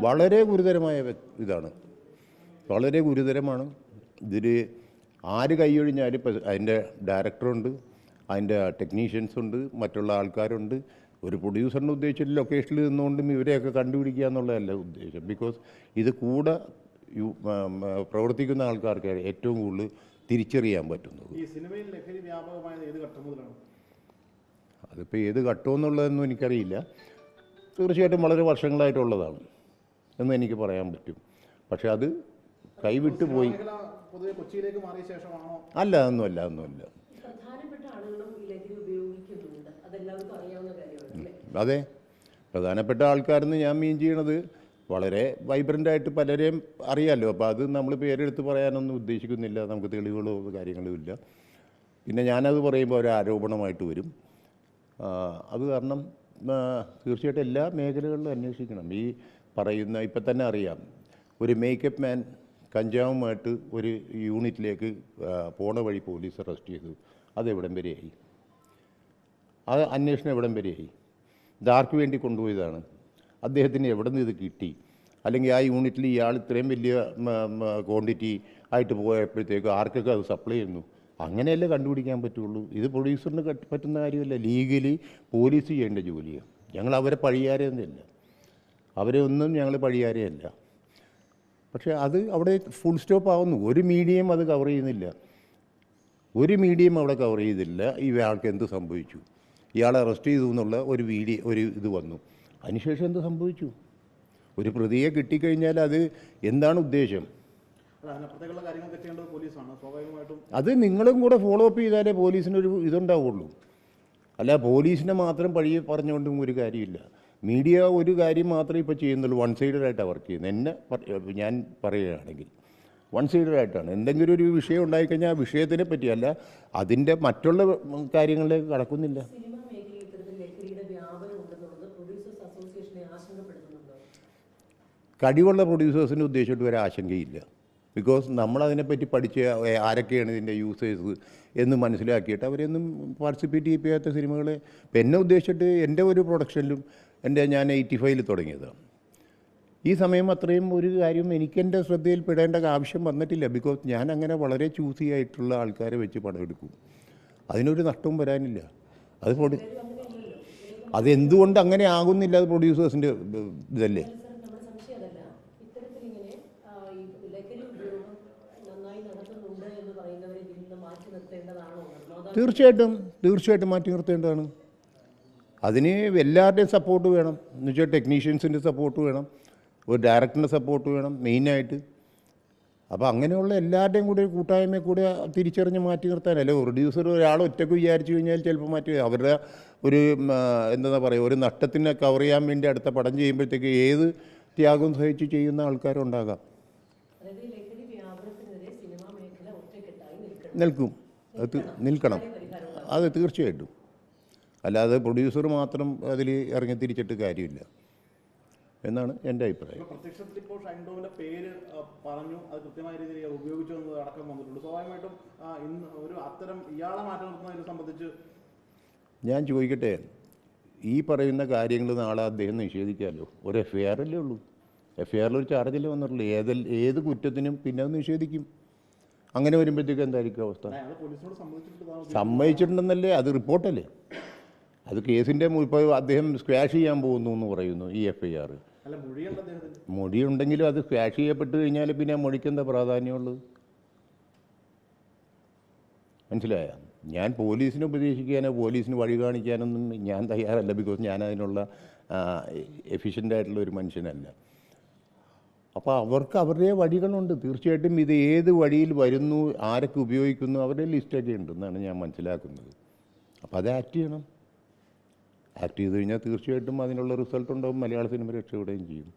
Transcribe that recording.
വളരെ ഗുരുതരമായ ഇതാണ്. വളരെ ഗുരുതരമാണ്. ഇതിൽ ആര് കൈയൊഴിഞ്ഞാലും ഇപ്പം അതിന്റെ ഡയറക്ടറുണ്ട് അതിന്റെ ടെക്നീഷ്യൻസ് ഉണ്ട് മറ്റുള്ള ആൾക്കാരുണ്ട്. ഒരു പ്രൊഡ്യൂസറിന്റെ ഉദ്ദേശിച്ചിട്ട് ലൊക്കേഷനിൽ നിന്നുകൊണ്ടും ഇവരെയൊക്കെ കണ്ടുപിടിക്കുക എന്നുള്ളതല്ല ഉദ്ദേശം. ബിക്കോസ് ഇത് കൂടെ പ്രവർത്തിക്കുന്ന ആൾക്കാർക്ക് ഏറ്റവും കൂടുതൽ തിരിച്ചറിയാൻ പറ്റുന്നത്. ഈ സിനിമയിൽ ലഹരി വ്യാപകമായത് ഏത് ഘട്ടം മുതലാണ്? അതിപ്പോൾ ഏത് ഘട്ടമെന്നുള്ളതെന്നും എനിക്കറിയില്ല. തീർച്ചയായിട്ടും വളരെ വർഷങ്ങളായിട്ടുള്ളതാണ് എന്ന് എനിക്ക് പറയാൻ പറ്റും. പക്ഷെ അത് കൈവിട്ടു പോയി. അല്ല അറിയാവുന്ന കാര്യമാണ് അതെ. പ്രധാനപ്പെട്ട ആൾക്കാരെന്ന് ഞാൻ മീൻ ചെയ്യണത് വളരെ വൈബ്രന്റ് ആയിട്ട് പലരെയും അറിയാമല്ലോ അപ്പോൾ അത് നമ്മൾ പേരെടുത്ത് പറയാനൊന്നും ഉദ്ദേശിക്കുന്നില്ല. നമുക്ക് തെളിവുകളോ കാര്യങ്ങളോ ഇല്ല. പിന്നെ ഞാനത് പറയുമ്പോൾ ഒരു ആരോപണമായിട്ട് വരും. അത് കാരണം തീർച്ചയായിട്ടും എല്ലാ മേഖലകളിലും അന്വേഷിക്കണം. ഈ പറയുന്ന ഇപ്പം തന്നെ അറിയാം ഒരു മേക്കപ്പ് മാൻ കഞ്ചാവുമായിട്ട് ഒരു യൂണിറ്റിലേക്ക് പോണ വഴി പോലീസ് അറസ്റ്റ് ചെയ്തു. അത് എവിടം വരെയായി? അത് അന്വേഷണം എവിടം വരെയായി? ഇതാർക്ക് വേണ്ടി കൊണ്ടുപോയതാണ്? അദ്ദേഹത്തിന് എവിടെ നിന്ന് ഇത് കിട്ടി? അല്ലെങ്കിൽ ആ യൂണിറ്റിൽ ഇയാൾ ഇത്രയും വലിയ ക്വാണ്ടിറ്റി ആയിട്ട് പോയപ്പോഴത്തേക്ക് ആർക്കൊക്കെ അത് സപ്ലൈ ചെയ്യുന്നു? അങ്ങനെയല്ലേ കണ്ടുപിടിക്കാൻ പറ്റുള്ളൂ? ഇത് പ്രൊഡ്യൂസറിന് പറ്റുന്ന കാര്യമല്ല. ലീഗലി പോലീസ് ചെയ്യേണ്ട ജോലിയാണ് ഞങ്ങൾ അവരെ പഴിയാരെയൊന്നുമില്ല അവരെ ഒന്നും ഞങ്ങൾ പഴിയാരെയല്ല. പക്ഷേ അത് അവിടെ ഫുൾ സ്റ്റോപ്പ് ആവുന്നു. ഒരു മീഡിയം അത് കവർ ചെയ്യുന്നില്ല. ഒരു മീഡിയം അവിടെ കവർ ചെയ്തില്ല. ഇയാൾക്ക് എന്ത് സംഭവിച്ചു? ഇയാളെ അറസ്റ്റ് ചെയ്തു എന്നുള്ള ഒരു വീഡിയോ ഒരു ഇത് വന്നു. അതിനുശേഷം എന്ത് സംഭവിച്ചു? ഒരു പ്രതിയെ കിട്ടിക്കഴിഞ്ഞാൽ അത് എന്താണ് ഉദ്ദേശം? അത് നിങ്ങളും കൂടെ ഫോളോ അപ്പ് ചെയ്താലേ പോലീസിന് ഒരു ഇതുണ്ടാവുള്ളൂ. അല്ല പോലീസിനെ മാത്രം പഴി പറഞ്ഞുകൊണ്ടും ഒരു കാര്യമില്ല. മീഡിയ ഒരു കാര്യം മാത്രമേ ഇപ്പോൾ ചെയ്യുന്നുള്ളൂ. വൺ സൈഡഡായിട്ടാണ് വർക്ക് ചെയ്യുന്നത്. എന്നെ ഞാൻ പറയുകയാണെങ്കിൽ വൺ സൈഡഡായിട്ടാണ് എന്തെങ്കിലും ഒരു വിഷയം ഉണ്ടായിക്കഴിഞ്ഞാൽ ആ വിഷയത്തിനെ പറ്റിയല്ല അതിന്റെ മറ്റുള്ള കാര്യങ്ങളിലേക്ക് കടക്കുന്നില്ല. കഴിവുള്ള പ്രൊഡ്യൂസേഴ്സിനെ ഉദ്ദേശിച്ചിട്ട് ഒരു ആശങ്കയില്ല. ബിക്കോസ് നമ്മളതിനെപ്പറ്റി പഠിച്ച ആരൊക്കെയാണ് ഇതിന്റെ യൂസേഴ്സ് എന്ന് മനസ്സിലാക്കിയിട്ട് അവരെയൊന്നും പാർട്ടിസിപ്പേറ്റ് ചെയ്യാത്ത സിനിമകൾ എന്നെ ഉദ്ദേശിച്ചിട്ട് എന്റെ ഒരു പ്രൊഡക്ഷനിലും എന്റെ ഞാൻ എയ്റ്റി ഫൈവിൽ തുടങ്ങിയതാണ് ഈ സമയം അത്രയും ഒരു കാര്യം എനിക്കെന്റെ ശ്രദ്ധയിൽ പെടേണ്ട ആവശ്യം വന്നിട്ടില്ല. ബിക്കോസ് ഞാൻ അങ്ങനെ വളരെ ചൂസി ആയിട്ടുള്ള ആൾക്കാരെ വെച്ച് പടമെടുക്കും അതിനൊരു നഷ്ടവും വരാനില്ല. അത് പ്രൊഡ്യൂ അതെന്തുകൊണ്ട് അങ്ങനെ ആകുന്നില്ല അത് പ്രൊഡ്യൂസേഴ്സിന്റെ ഇതല്ലേ സാർ നമ്മുടെ സംശയം അതല്ല ഇത്തരത്തിൽ ഇങ്ങനെ ആ, ഈ ലഹരി ഉപയോഗം നന്നായി നടത്തുന്നുണ്ട് എന്ന് പറയുന്നവരെ ഇതിൽ നിന്ന് മാറ്റി നിർത്തേണ്ടതാണോ നിർമ്മാതാക്കൾ തീർച്ചയായിട്ടും തീർച്ചയായിട്ടും മാറ്റി നിർത്തേണ്ടതാണ്. അതിന് എല്ലാവരുടെയും സപ്പോർട്ട് വേണം. എന്ന് വെച്ചാൽ ടെക്നീഷ്യൻസിന്റെ സപ്പോർട്ട് വേണം. ഒരു ഡയറക്ടറിന്റെ സപ്പോർട്ട് വേണം മെയിനായിട്ട് അപ്പോൾ അങ്ങനെയുള്ള എല്ലാവരുടെയും കൂടെ ഒരു കൂട്ടായ്മയെ കൂടെ തിരിച്ചറിഞ്ഞ് മാറ്റി നിർത്താനല്ലേ പ്രൊഡ്യൂസർ ഒരാൾ ഒറ്റയ്ക്ക് വിചാരിച്ചു കഴിഞ്ഞാൽ ചിലപ്പോൾ മാറ്റി അവരുടെ ഒരു എന്താ പറയുക ഒരു നഷ്ടത്തിനെ കവർ ചെയ്യാൻ വേണ്ടി അടുത്ത പടം ചെയ്യുമ്പോഴത്തേക്ക് ഏത് ത്യാഗം സഹിച്ച് ചെയ്യുന്ന ആൾക്കാരുണ്ടാകാം ഈ ലഹരി വ്യാപനത്തിനെതിരെ സിനിമാ മേഖല ഒറ്റക്കെട്ടായി നിൽക്കണം നിൽക്കും. അത് നിൽക്കണം. അത് തീർച്ചയായിട്ടും. അല്ലാതെ പ്രൊഡ്യൂസർ മാത്രം അതിൽ ഇറങ്ങി തിരിച്ചിട്ട് കാര്യമില്ല. എന്നാണ് എന്റെ അഭിപ്രായം. പ്രത്യക്ഷത്തിൽ ഇപ്പോൾ ഷൈൻഡോവിന്റെ പേര് പറഞ്ഞു അത് കൃത്യമായ രീതിയിൽ ഉപയോഗിച്ചു എന്നത് അടക്കം വന്നിട്ടുണ്ട്. സ്വാഭാവികമായിട്ടും ഇന്ന് ഒരു അത്തരം ഇയാളെ മാറ്റി നിർത്തുന്നതിനെ സംബന്ധിച്ച് ഞാൻ ചോദിക്കട്ടെ ഈ പറയുന്ന കാര്യങ്ങൾ നാളെ അദ്ദേഹം നിഷേധിക്കാമല്ലോ ഒരു എഫ് ഐ ആറല്ലേ ഉള്ളൂ. എഫ് ഐ ആറിൽ ഒരു ചാർജല്ലേ വന്നിട്ടുള്ളൂ. ഏത് ഏത് കുറ്റത്തിനും പിന്നെ അത് നിഷേധിക്കും. അങ്ങനെ വരുമ്പോഴത്തേക്ക് എന്തായിരിക്കും അവസ്ഥ? സമ്മതിച്ചിട്ടുണ്ടെന്നല്ലേ? അത് റിപ്പോർട്ടല്ലേ? അത് കേസിന്റെ ഇപ്പോൾ അദ്ദേഹം സ്ക്വാഷ് ചെയ്യാൻ പോകുന്നു എന്ന് പറയുന്നു ഈ എഫ് ഐ ആർ മൊഴിയുണ്ടെങ്കിലും അത് സ്ക്വാഷ് ചെയ്യപ്പെട്ട് കഴിഞ്ഞാൽ പിന്നെ മൊഴിക്ക് എന്താ പ്രാധാന്യമുള്ളത്? മനസ്സിലായ? ഞാൻ പോലീസിനെ ഉപദേശിക്കാനോ പോലീസിന് വഴി കാണിക്കാനൊന്നും ഞാൻ തയ്യാറല്ല ബിക്കോസ് ഞാൻ അതിനുള്ള എഫിഷ്യന്റ് ആയിട്ടുള്ള ഒരു മനുഷ്യനല്ല. അപ്പോൾ അവർക്ക് അവരുടെ വഴികളുണ്ട്. തീർച്ചയായിട്ടും ഇത് ഏത് വഴിയിൽ വരുന്നു ആരൊക്കെ ഉപയോഗിക്കുന്നു അവരുടെ ലിസ്റ്റൊക്കെ ഉണ്ടെന്നാണ് ഞാൻ മനസ്സിലാക്കുന്നത്. അപ്പോൾ അത് ആക്ട് ചെയ്യണം. ആക്ട് ചെയ്ത് കഴിഞ്ഞാൽ തീർച്ചയായിട്ടും അതിനുള്ള റിസൾട്ട് ഉണ്ടാവും. മലയാള സിനിമ രക്ഷപ്പെടുകയും ചെയ്യും.